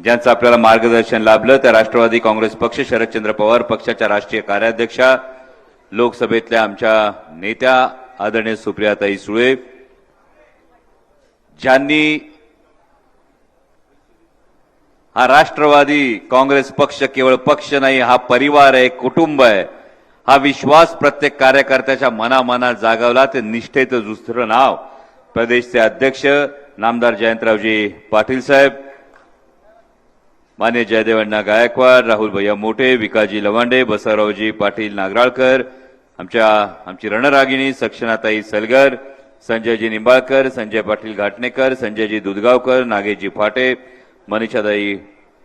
ज्यांचं आपल्याला मार्गदर्शन लाभलं त्या राष्ट्रवादी काँग्रेस पक्ष शरदचंद्र पवार पक्षाच्या राष्ट्रीय कार्याध्यक्षा लोकसभेतल्या आमच्या नेत्या आदरणीय सुप्रियाताई सुळे ज्यांनी हा राष्ट्रवादी काँग्रेस पक्ष केवळ पक्ष नाही हा परिवार आहे कुटुंब आहे हा विश्वास प्रत्येक कार्यकर्त्याच्या मनामनात जागवला ते निष्ठेचं दुसरं नाव प्रदेशचे अध्यक्ष नामदार जयंतरावजी पाटील साहेब मान्य जयदेव अण्णा गायकवाड राहुल भैया मोठे विकाजी लवांडे बसवरावजी पाटील नागराळकर आमच्या आमची रणरागिणी सक्षनाताई सलगर संजयजी निंबाळकर संजय पाटील घाटणेकर संजयजी दुधगावकर नागेशजी फाटे मनीषाताई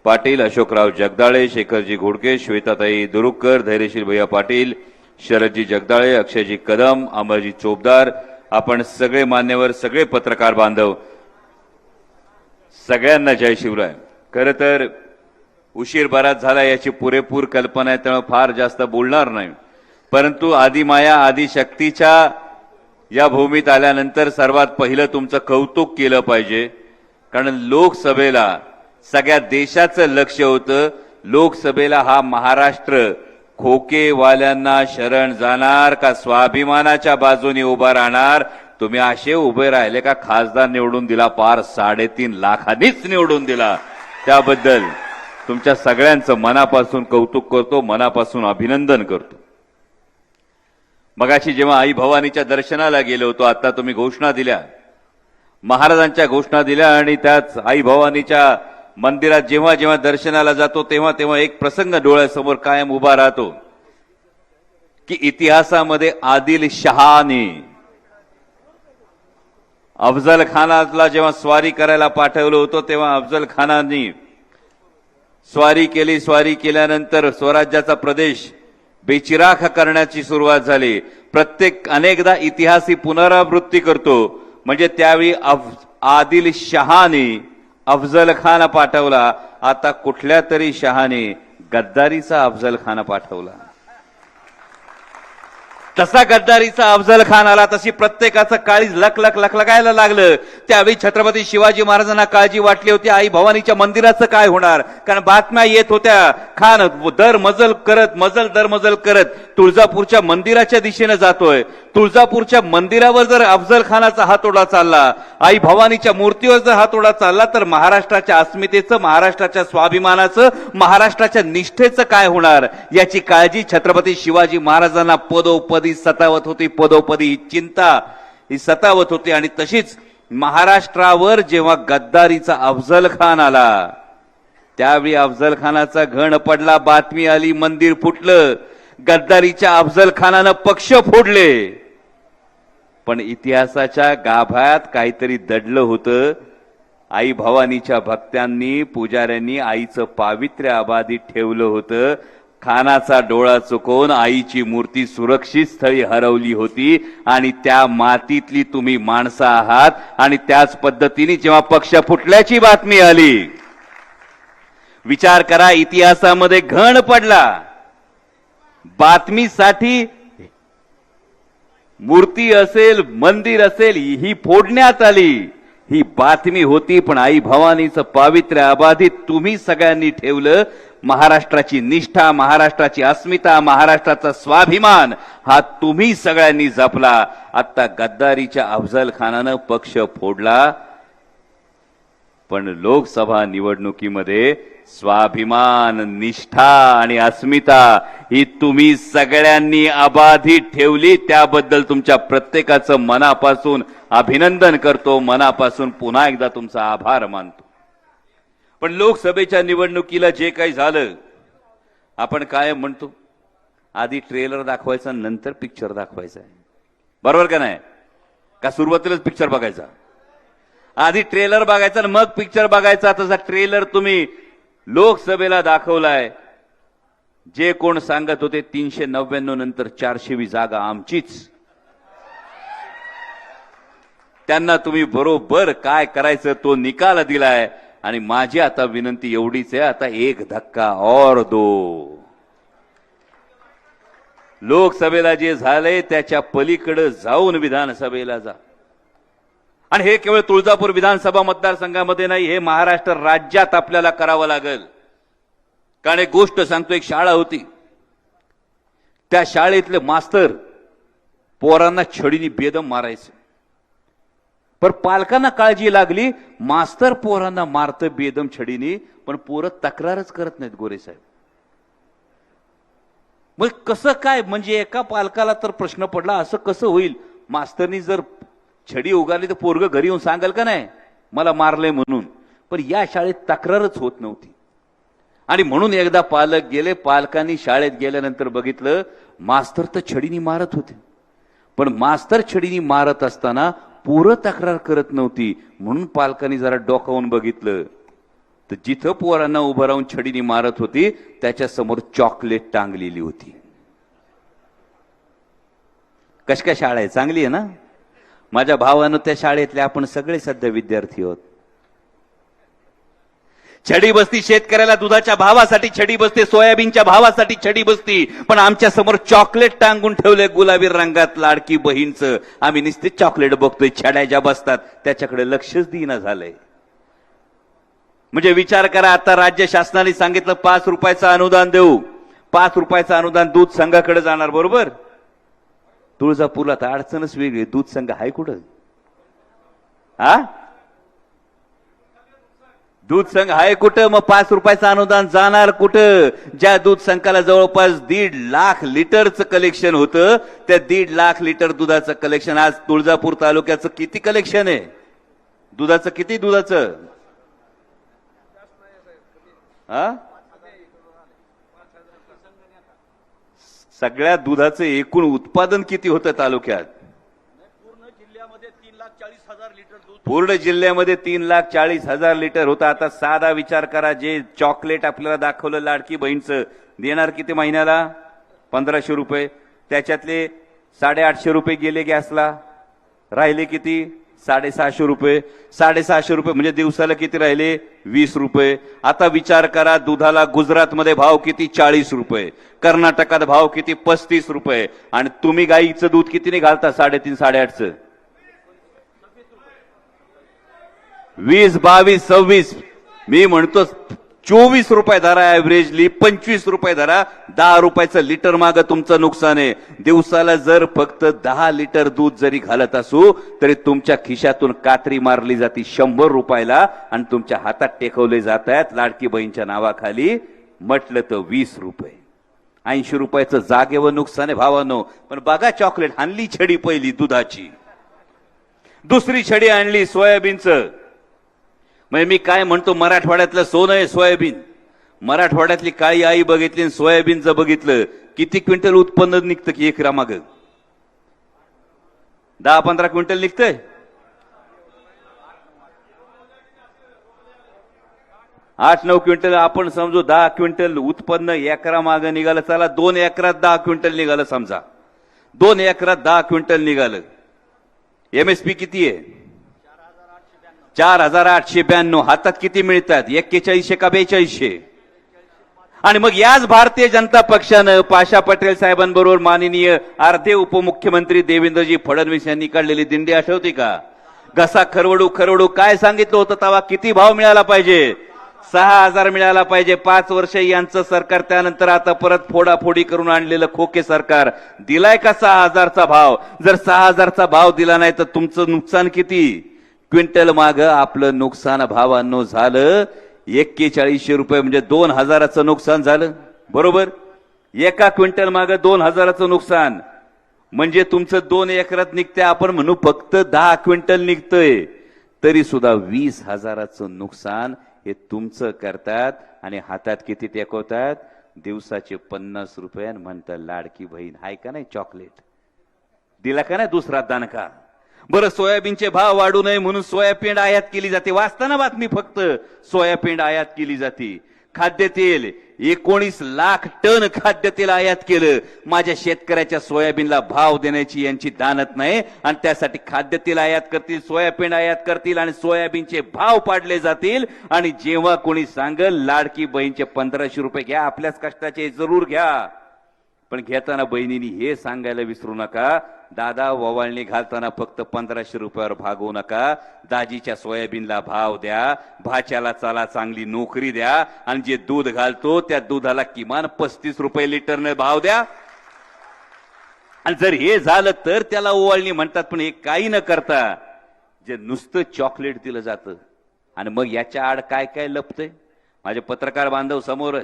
पाटील अशोकराव जगदाळे शेखरजी घोडके श्वेताताई दुरुक्कर धैर्यशील भैया पाटील शरदजी जगदाळे अक्षयजी कदम अमरजी चोपदार आपण सगळे मान्यवर सगळे पत्रकार बांधव सगळ्यांना जय शिवराय. खरं तर उशीर बराच झाला याची पुरेपूर कल्पना आहे त्यामुळे फार जास्त बोलणार नाही. परंतु आदिमाया आदिशक्तीच्या या भूमीत आल्यानंतर सर्वात पहिलं तुमचं कौतुक केलं पाहिजे. कारण लोकसभेला सगळ्या देशाचं लक्ष होतं. लोकसभेला हा महाराष्ट्र खोकेवाल्यांना शरण जाणार का स्वाभिमानाच्या बाजूने उभा राहणार? तुम्ही असे उभे राहिले का खासदार निवडून दिला पार साडेतीन लाखांनीच निवडून दिला. त्याबद्दल तुमच्या सगळ्यांचं मनापासून कौतुक करतो मनापासून अभिनंदन करतो. मगाशी जेव्हा आई भवानीच्या दर्शनाला गेलो होतो आता तुम्ही घोषणा दिल्या. महाराजांच्या घोषणा दिल्या आणि त्याच आई भवानीच्या मंदिरात जेव्हा जेव्हा दर्शनाला जातो तेव्हा तेव्हा एक प्रसंग डोळ्यासमोर कायम उभा राहतो की इतिहासामध्ये आदिल शहाने. अफजल खानाला जेव्हा स्वारी करायला पाठवलं होतं तेव्हा अफजल खानांनी स्वारी केली स्वारी केल्यानंतर स्वराज्याचा प्रदेश बेचिराख करण्याची सुरुवात झाली. प्रत्येक अनेकदा इतिहास ही पुनरावृत्ती करतो. म्हणजे त्यावेळी अफ आदिल शहाने अफजल खान पाठवला. आता कुठल्या तरी शहाने गद्दारीचा अफजल खान पाठवला. तसा गद्दारीचा अफजल खान आला तशी प्रत्येकाचं काळीज लख लख लखलकायला लागलं. त्यावेळी छत्रपती शिवाजी महाराजांना काळजी वाटली होती. आई भवानीच्या मंदिराचं काय होणार? कारण बातम्या येत होत्या. खान दर मजल करत मजल दर मजल करत तुळजापूरच्या मंदिराच्या दिशेने जातोय. तुळजापूरच्या मंदिरावर जर अफजल खानाचा हातोडा चालला आई भवानीच्या मूर्तीवर जर हातोडा चालला तर महाराष्ट्राच्या अस्मितेचं महाराष्ट्राच्या स्वाभिमानाचं महाराष्ट्राच्या निष्ठेचं काय होणार? याची काळजी छत्रपती शिवाजी महाराजांना पदोपद पदोपदी सतावत होती पदोपदी ही चिंता ही सतावत होती आणि तशीच महाराष्ट्रावर जेव्हा गद्दारीचा अफजल खान आला त्यावेळी अफजल खानाचा घण पडला बातमी आली मंदिर फुटलं गद्दारीच्या अफजल खानानं पक्ष फोडले. पण इतिहासाच्या गाभ्यात काहीतरी दडलं होतं. आई भवानीच्या भक्तांनी पुजाऱ्यांनी आईचं पावित्र्य अबाधित ठेवलं होतं. खानाचा डोळा चुकवून आईची मूर्ती सुरक्षित स्थळी हरवली होती आणि त्या मातीतली तुम्ही माणसं आहात आणि त्याच पद्धतीने जेव्हा पक्ष फुटल्याची बातमी आली. विचार करा इतिहासामध्ये घण पडला. बातमीसाठी मूर्ती असेल मंदिर असेल ही फोडण्यात आली. ही बातमी होती पण आई भवानीचं पावित्र्य अबाधित तुम्ही सगळ्यांनी ठेवलं. महाराष्ट्राची निष्ठा महाराष्ट्राची अस्मिता महाराष्ट्राचा स्वाभिमान हा तुम्ही सगळ्यांनी जपला. आता गद्दारीच्या अफजल खानानं पक्ष फोडला. पण लोकसभा निवडणुकीमध्ये स्वाभिमान निष्ठा आणि अस्मिता ही तुम्ही सगळ्यांनी अबाधित ठेवली. त्याबद्दल तुमच्या प्रत्येकाचं मनापासून अभिनंदन करतो. मनापासून पुन्हा एकदा तुमचा आभार मानतो. पण लोकसभेच्या निवडणुकीला जे काही झालं आपण काय म्हणतो आधी ट्रेलर दाखवायचा नंतर पिक्चर दाखवायचा आहे. बरोबर का नाही? का सुरुवातीलाच पिक्चर बघायचा? आधी ट्रेलर बघायचा मग पिक्चर बघायचा. तसा ट्रेलर तुम्ही लोकसभेला दाखवलाय. जे कोण सांगत होते तीनशे नव्याण्णव नंतर चारशेवी जागा आमचीच. त्यांना तुम्ही बरोबर काय करायचं तो निकाल दिलाय. आणि माझी आता विनंती एवढीच आहे आता एक धक्का और दो. लोकसभेला जे झालंय त्याच्या पलीकडे जाऊन विधानसभेला जा. आणि हे केवळ तुळजापूर विधानसभा मतदारसंघामध्ये नाही हे महाराष्ट्र राज्यात आपल्याला करावं लागेल. कारण एक गोष्ट सांगतो एक शाळा होती. त्या शाळेतले मास्तर पोरांना छडीने बेदम मारायचे. पण पालकांना काळजी लागली मास्तर पोरांना मारतं बेदम छडीने पण पोरं तक्रारच करत नाहीत गोरे साहेब. मग कसं काय म्हणजे एका पालकाला तर प्रश्न पडला असं कसं होईल? मास्तरनी जर छडी उगारली तर पोरग घरी येऊन सांगाल का नाही? मला मारलंय म्हणून. पण या शाळेत तक्रारच होत नव्हती. आणि म्हणून एकदा पालक गेले पालकांनी शाळेत गेल्यानंतर बघितलं मास्तर तर छडीनी मारत होते. पण मास्तर छडीनी मारत असताना पोरं तक्रार करत नव्हती. म्हणून पालकांनी जरा डोकावून बघितलं. तर जिथं पोरांना उभं राहून छडीने मारत होती त्याच्यासमोर चॉकलेट टांगलेली होती. कश काय शाळा आहे? चांगली आहे ना? माझ्या भावानं त्या शाळेतले आपण सगळे सध्या विद्यार्थी आहोत. छडी बसती शेतकऱ्याला दुधाच्या भावासाठी छडी बसते सोयाबीनच्या भावासाठी छडी बसती पण आमच्यासमोर चॉकलेट टांगून ठेवले गुलाबी रंगात लाडकी बहीणचं. आम्ही नुसते चॉकलेट बघतोय छड्या ज्या बसतात त्याच्याकडे लक्षच देईना झालंय. म्हणजे विचार करा आता राज्य शासनाने सांगितलं पाच रुपयाचं अनुदान देऊ. पाच रुपयाचं अनुदान दूध संघाकडे जाणार बरोबर? तुळजापूरला तर अडचणच वेगळी आहे. दूध संघ आहे कुठं? हा दूध संघ आहे कुठं? मग पाच रुपयाचं अनुदान जाणार कुठं? ज्या दूध संघाला जवळपास दीड लाख लिटरचं कलेक्शन होतं त्या दीड लाख लिटर दुधाचं कलेक्शन आज तुळजापूर तालुक्याचं किती कलेक्शन आहे? दुधाचं किती दुधाचं? हा सगळ्या दुधाचं एकूण उत्पादन किती होतं तालुक्यात? पूर्ण जिल्ह्यामध्ये तीन लाख चाळीस हजार लिटर दूध पूर्ण जिल्ह्यामध्ये तीन लाख चाळीस हजार लिटर होतं. आता साधा विचार करा जे चॉकलेट आपल्याला दाखवलं लाडकी बहीणचं देणार किती महिन्याला? पंधराशे रुपये. त्याच्यातले साडेआठशे रुपये गेले गॅसला. राहिले किती? साडेसहाशे रुपये. साडेसहाशे रुपये म्हणजे दिवसाला किती राहिले? वीस रुपये. आता विचार करा दुधाला गुजरातमध्ये भाव किती? चाळीस रुपये. कर्नाटकात भाव किती? पस्तीस रुपये. आणि तुम्ही गाईचं दूध कितीने घालता? साडेतीन साडेआठचं. वीस बावीस सव्वीस. मी म्हणतो चोवीस रुपये धरा ऍव्हरेजली पंचवीस रुपये धरा दहा रुपयाचं लिटर मागं तुमचं नुकसान आहे. दिवसाला जर फक्त दहा लिटर दूध जरी घालत असू तरी तुमच्या खिशातून कात्री मारली जाते शंभर रुपयाला आणि तुमच्या हातात टेकवले जात आहेत लाडकी बहीणच्या नावाखाली. म्हटलं तर वीस रुपये. ऐंशी रुपयाचं जागेवर नुकसान आहे भावानो. पण बघा चॉकलेट आणली छडी पहिली दुधाची. दुसरी छडी आणली सोयाबीनचं. म्हणजे मी काय म्हणतो मराठवाड्यातलं सोनं आहे सोयाबीन. मराठवाड्यातली काळी आई बघितली आणि सोयाबीनचं बघितलं किती क्विंटल उत्पन्न निघतं की एक रामाग दहा पंधरा क्विंटल निघतंय? आठ नऊ क्विंटल आपण समजू दहा क्विंटल उत्पन्न एकरा मागं निघालं चला दोन एकरात दहा क्विंटल निघालं समजा. दोन एकरात दहा क्विंटल निघालं. एम एस पी किती आहे? चार हजार आठशे ब्याण्णव हातात किती मिळतात? एक्केचाळीसशे का बेचाळीसशे? आणि मग याच भारतीय जनता पक्षानं पाशा पटेल साहेबांबरोबर माननीय अर्धे उपमुख्यमंत्री देवेंद्रजी फडणवीस यांनी काढलेली दिंडी आठवते का? घसा खरवडू खरवडू काय सांगितलं होतं तेव्हा किती भाव मिळाला पाहिजे? सहा हजार मिळाला पाहिजे. पाच वर्ष यांचं सरकार त्यानंतर आता परत फोडाफोडी करून आणलेलं खोके सरकार. दिलाय का सहा हजारचा भाव? जर सहा हजारचा भाव दिला नाही तर तुमचं नुकसान किती? क्विंटल माग आपलं नुकसान भावांनो झालं. एक्केचाळीसशे रुपये म्हणजे दोन हजाराचं नुकसान झालं. बरोबर? एका क्विंटल माग दोन हजाराचं नुकसान. म्हणजे तुमचं दोन एकरात निघते आपण म्हणू फक्त दहा क्विंटल निघतंय. तरी सुद्धा वीस हजाराचं नुकसान हे तुमचं करतात आणि हातात किती टेकवतात? दिवसाचे पन्नास रुपये आणि म्हणतात लाडकी बहीण. हाय का नाही चॉकलेट? दिला का नाही दुसरा दानका? बरं सोयाबीनचे भाव वाढू नये म्हणून सोयाबीन आयात केली जाते. वाचताना बातमी फक्त सोयाबीन आयात केली जाते. खाद्यतेल एकोणीस लाख टन खाद्यतेल आयात केलं. माझ्या शेतकऱ्याच्या सोयाबीनला भाव देण्याची यांची दानत नाही. आणि त्यासाठी खाद्यतेल आयात करतील सोयाबीन आयात करतील आणि सोयाबीनचे भाव पाडले जातील. आणि जेव्हा कोणी सांगल लाडकी बहीणचे पंधराशे रुपये घ्या आपल्याच कष्टाचे जरूर घ्या. पण घेताना बहिणींनी हे सांगायला विसरू नका. दादा ववाळणी घालताना फक्त पंधराशे रुपयावर भागवू नका. दाजीच्या सोयाबीनला भाव द्या भाच्याला चाला चांगली नोकरी द्या आणि जे दूध घालतो त्या दुधाला किमान पस्तीस रुपये लिटरने भाव द्या. आणि जर हे झालं तर त्याला ओवाळणी म्हणतात पण हे काही न करता जे नुसतं चॉकलेट दिलं जातं. आणि मग याच्या आड काय काय लपतंय? माझे पत्रकार बांधव समोर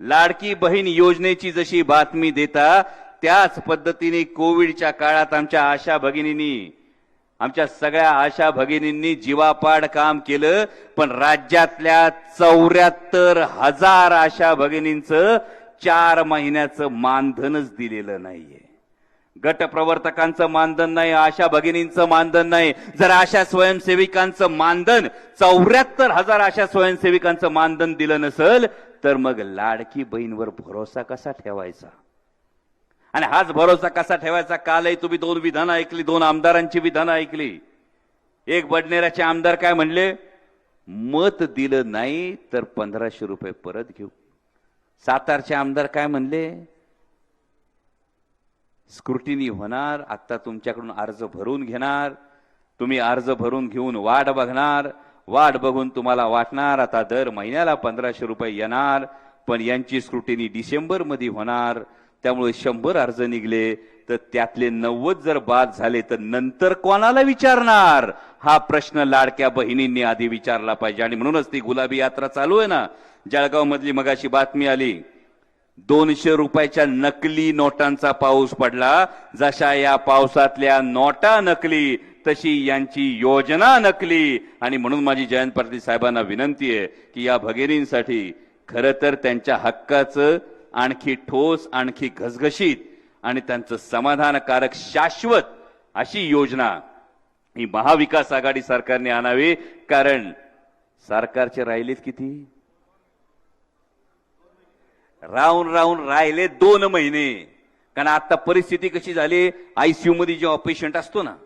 लाडकी बहीण योजनेची जशी बातमी देता त्याच पद्धतीने कोविडच्या काळात आमच्या आशा भगिनींनी आमच्या सगळ्या आशा भगिनींनी जीवापाड काम केलं पण राज्यातल्या चौऱ्याहत्तर हजार आशा भगिनींचं चार महिन्याचं मानधनच दिलेलं नाहीये. गट प्रवर्तकांचं मानधन नाही आशा भगिनींचं मानधन नाही. जर आशा स्वयंसेविकांचं मानधन चौऱ्याहत्तर हजार आशा स्वयंसेविकांचं मानधन दिलं नसल तर मग लाडकी बहीणवर भरोसा कसा ठेवायचा? आणि हाच भरोसा कसा ठेवायचा? कालही तुम्ही दोन विधानं ऐकली दोन आमदारांची विधानं ऐकली. एक बडनेराचे आमदार काय म्हणले? मत दिलं नाही तर पंधराशे रुपये परत घेऊ. सातारचे आमदार काय म्हणले? स्क्रुटिनी होणार आता तुमच्याकडून अर्ज भरून घेणार. तुम्ही अर्ज भरून घेऊन वाट बघणार. वाट बघून तुम्हाला वाटणार आता दर महिन्याला पंधराशे रुपये येणार पण यांची स्क्रुटिनी डिसेंबरमध्ये होणार. त्यामुळे शंभर अर्ज निघले तर त्यातले नव्वद जर बाद झाले तर नंतर कोणाला विचारणार? हा प्रश्न लाडक्या बहिणींनी आधी विचारला पाहिजे. आणि म्हणूनच ती गुलाबी यात्रा चालू आहे ना. जळगाव मधली मगाशी बातमी आली. दोनशे रुपयाच्या नकली नोटांचा पाऊस पडला. जशा या पावसातल्या नोटा नकली तशी यांची योजना नकली. आणि म्हणून माझी जयंत पाटील साहेबांना विनंती आहे की या भगिनींसाठी खरं तर त्यांच्या हक्काचं आणखी ठोस आणखी घसघशीत आणि त्यांचं समाधानकारक शाश्वत अशी योजना ही महाविकास आघाडी सरकारने आणावी. कारण सरकारचे राहिलेत किती? राहून राहून राहिले दोन महिने. कारण आता परिस्थिती कशी झाली? आयसीयू मध्ये जेव्हा पेशंट असतो ना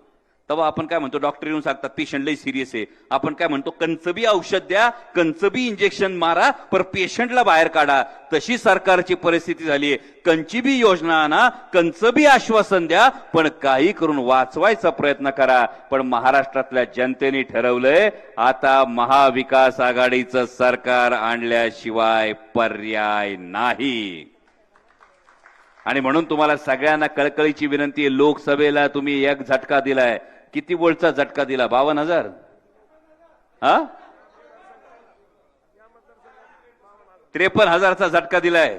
तेव्हा आपण काय म्हणतो? डॉक्टर येऊन सांगतात पेशंट लई सिरियस आहे. आपण काय म्हणतो? कंचबी औषध द्या कंचबी इंजेक्शन मारा पर पेशंटला बाहेर काढा. तशी सरकारची परिस्थिती झाली आहे. कंचीबी योजना आणा कंचबी आश्वासन द्या पण काही करून वाचवायचा प्रयत्न करा. पण महाराष्ट्रातल्या जनतेने ठरवलंय आता महाविकास आघाडीचं सरकार आणल्याशिवाय पर्याय नाही. आणि म्हणून तुम्हाला सगळ्यांना कळकळीची विनंती आहे लोकसभेला तुम्ही एक झटका दिलाय. किती वोल्टचा झटका दिला? बावन्न हजार. हा? त्रेपन्न हजारचा झटका दिलाय.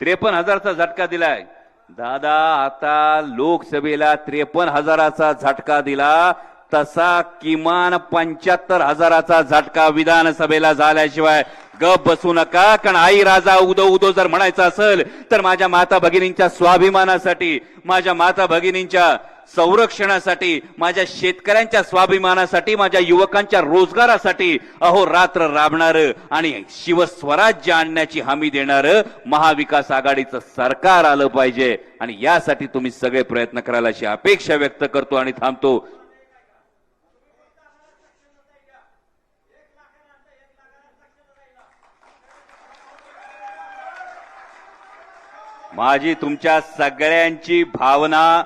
त्रेपन्न हजारचा झटका दिलाय. दादा आता लोकसभेला त्रेपन्न हजाराचा झटका दिला. तसा किमान पंच्याहत्तर हजाराचा झटका विधानसभेला झाल्याशिवाय गप बसू नका. कारण आई राजा उदो उदो जर म्हणायचं असेल तर माझ्या माता भगिनींच्या स्वाभिमानासाठी माझ्या माता भगिनींच्या संरक्षणासाठी माझ्या शेतकऱ्यांच्या स्वाभिमानासाठी माझ्या युवकांच्या रोजगारासाठी अहो रात्र राबणार आणि शिवस्वराज्य आणण्याची हमी देणार महाविकास आघाडीचं सरकार आलं पाहिजे. आणि यासाठी तुम्ही सगळे प्रयत्न करायला अशी अपेक्षा व्यक्त करतो आणि थांबतो. माझी तुमच्या सगळ्यांची भावना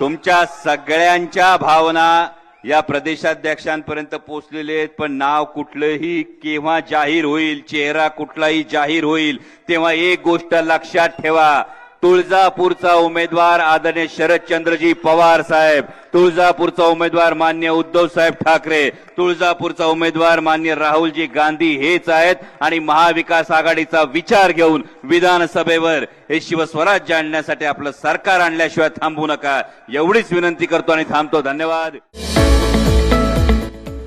तुमच्या सगळ्यांच्या भावना या प्रदेशाध्यक्षांपर्यंत पोहोचलेले आहेत. पण नाव कुठलंही केव्हा जाहीर होईल चेहरा कुठलाही जाहीर होईल तेव्हा एक गोष्ट लक्षात ठेवा. तुळजापूरचा उमेदवार आदरणीय शरदचंद्रजी पवार साहेब तुळजापूरचा उमेदवार मान्य उद्धव साहेब ठाकरे तुळजापूरचा उमेदवार मान्य राहुलजी गांधी हेच आहेत आणि महाविकास आघाडीचा विचार घेऊन विधानसभेवर हे शिवस्वराज्य आणण्यासाठी आपलं सरकार आणल्याशिवाय थांबू नका. एवढीच विनंती करतो आणि थांबतो. धन्यवाद.